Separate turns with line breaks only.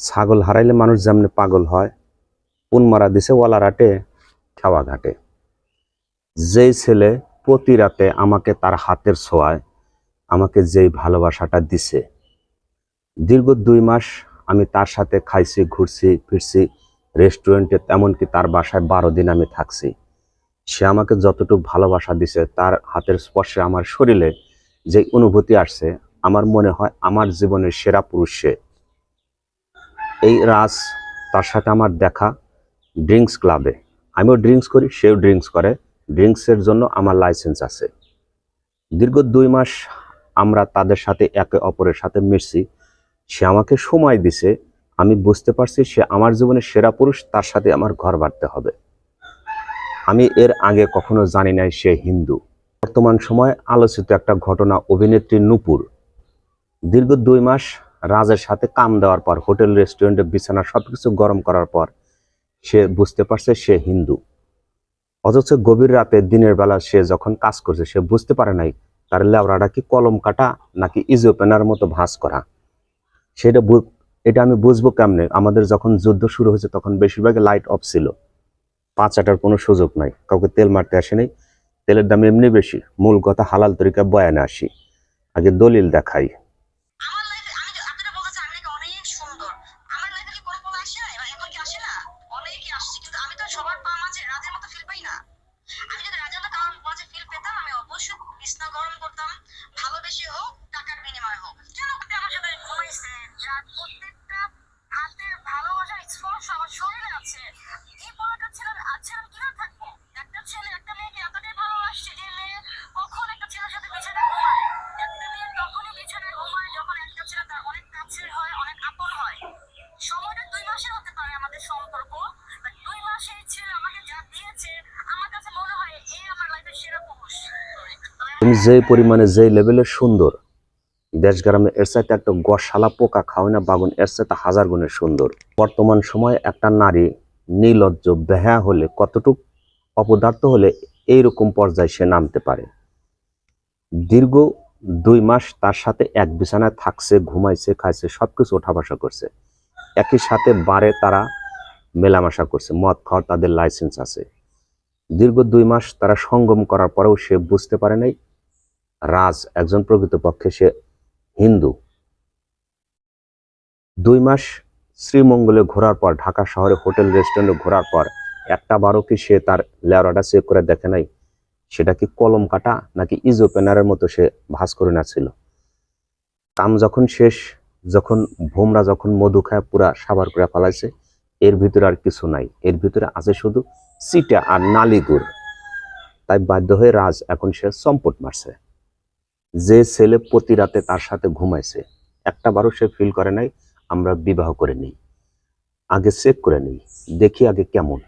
ছাগল হারাইলে মানুষ যেমনি পাগল হয় পুন মারা দিছে ওয়ালারাটে খাওয়া ঘাটে। যেই ছেলে প্রতি রাতে আমাকে তার হাতের ছোঁয়ায়, আমাকে যেই ভালোবাসাটা দিছে। দীর্ঘ দুই মাস আমি তার সাথে খাইছি, ঘুরছি, ফিরছি, রেস্টুরেন্টে এমনকি তার বাসায় বারো দিন আমি থাকছি। সে আমাকে যতটুকু ভালোবাসা দিছে, তার হাতের স্পর্শে আমার শরীরে যে অনুভূতি আসছে, আমার মনে হয় আমার জীবনের সেরা পুরুষ সে। এই রাজ তার সাথে আমার দেখা ড্রিঙ্কস ক্লাবে। আমিও ড্রিঙ্কস করি, সেও ড্রিঙ্কস করে। ড্রিঙ্কসের জন্য আমার লাইসেন্স আছে। দীর্ঘ দুই মাস আমরা তাদের সাথে একে অপরের সাথে মিশছি। সে আমাকে সময় দিছে। আমি বুঝতে পারছি সে আমার জীবনের সেরা পুরুষ, তার সাথে আমার ঘর বাঁধতে হবে। আমি এর আগে কখনো জানি নাই সে হিন্দু। বর্তমান সময়ে আলোচিত একটা ঘটনা অভিনেত্রী নূপুর। দীর্ঘ দুই মাস রাজের সাথে কাম দেওয়ার পর, হোটেল রেস্টুরেন্টে বিছানা, সবকিছু গরম করার পর সে বুঝতে পারছে সে হিন্দু। অথচ গভীর রাতে, দিনের বেলা সে যখন কাজ করছে, সে বুঝতে পারে নাই তার লেবরাটা কি কলম কাটা নাকি ইজোপেনার মতো ভাঁজ করা। সেটা এটা আমি বুঝব কেমনে? আমাদের যখন যুদ্ধ শুরু হয়েছে তখন বেশিরভাগ লাইট অফ ছিল। পাঁচ আটার কোনো সুযোগ নাই। কাউকে তেল মারতে আসে নাই। তেলের দাম এমনি বেশি। মূল কথা হালাল তরিকা বয়ানে আসি। আগে দলিল দেখাই।
রাজের মতো ফিল পাই না। আমি যদি রাজের মতো কারোর মজা ফিল পেতাম, আমি অবশ্যই বিছনা গরম করতাম। ভালোবেসে হোক, টাকার বিনিময়ে হোক। কেন আমার সাথে ঘুমাইছে যার প্রত্যেকটা হাতের ভালোবাসার স্পর্শ আমার শরীরে আছে। এই পড়াটা ছেলে আছে আমি কীভাবে থাকব? একটা ছেলে, একটা মেয়েকে এতটাই ভালোবাসছে যে
তুমি যেই পরিমাণে যেই লেভেলের সুন্দর দেশ গ্রামে এর সাথে একটা গসালা পোকা খাওয়ায় না, বাগুন এর সাথে হাজার গুণের সুন্দর। বর্তমান সময়ে একটা নারী নির্লজ্জ বেহা হলে কতটুক অপদার্থ হলে এইরকম পর্যায়ে সে নামতে পারে। দীর্ঘ দুই মাস তার সাথে এক বিছানায় থাকছে, ঘুমাইছে, খাইছে, সবকিছু ওঠা বসা করছে। একই সাথে বারে তারা মেলামেশা করছে, মদ খাওয়ার তাদের লাইসেন্স আছে। দীর্ঘ দুই মাস তারা সঙ্গম করার পরেও সে বুঝতে পারে নাই রাজ, একজন প্রকৃতপক্ষে সে হিন্দু। দুই মাস শ্রীমঙ্গলে ঘোরার পর, ঢাকা শহরে হোটেল, রেস্টুরেন্টে ঘোরার পর, একটা বারও কি সে তার লেওরাটা চেক করে দেখে নাই? সেটা কি কলম কাটা নাকি ইজ ওপেনারের মতো সে ভাস করে না ছিল কাম যখন শেষ, যখন ভোমরা যখন মধু খায়, পুরা সাবার করে ফেলাইছে, এর ভিতরে আর কিছু নাই। এর ভিতরে আছে শুধু সিটা আর নালিগুড়। তাই বাধ্য হয়ে রাজ এখন সে চম্পট মারছে। যে ছেলে প্রতি রাতে তার সাথে ঘুমাইছে, একটা বারও সে ফিল করে নাই, আমরা বিবাহ করে নিই। আগে চেক করে নিই, দেখি আগে কেমন।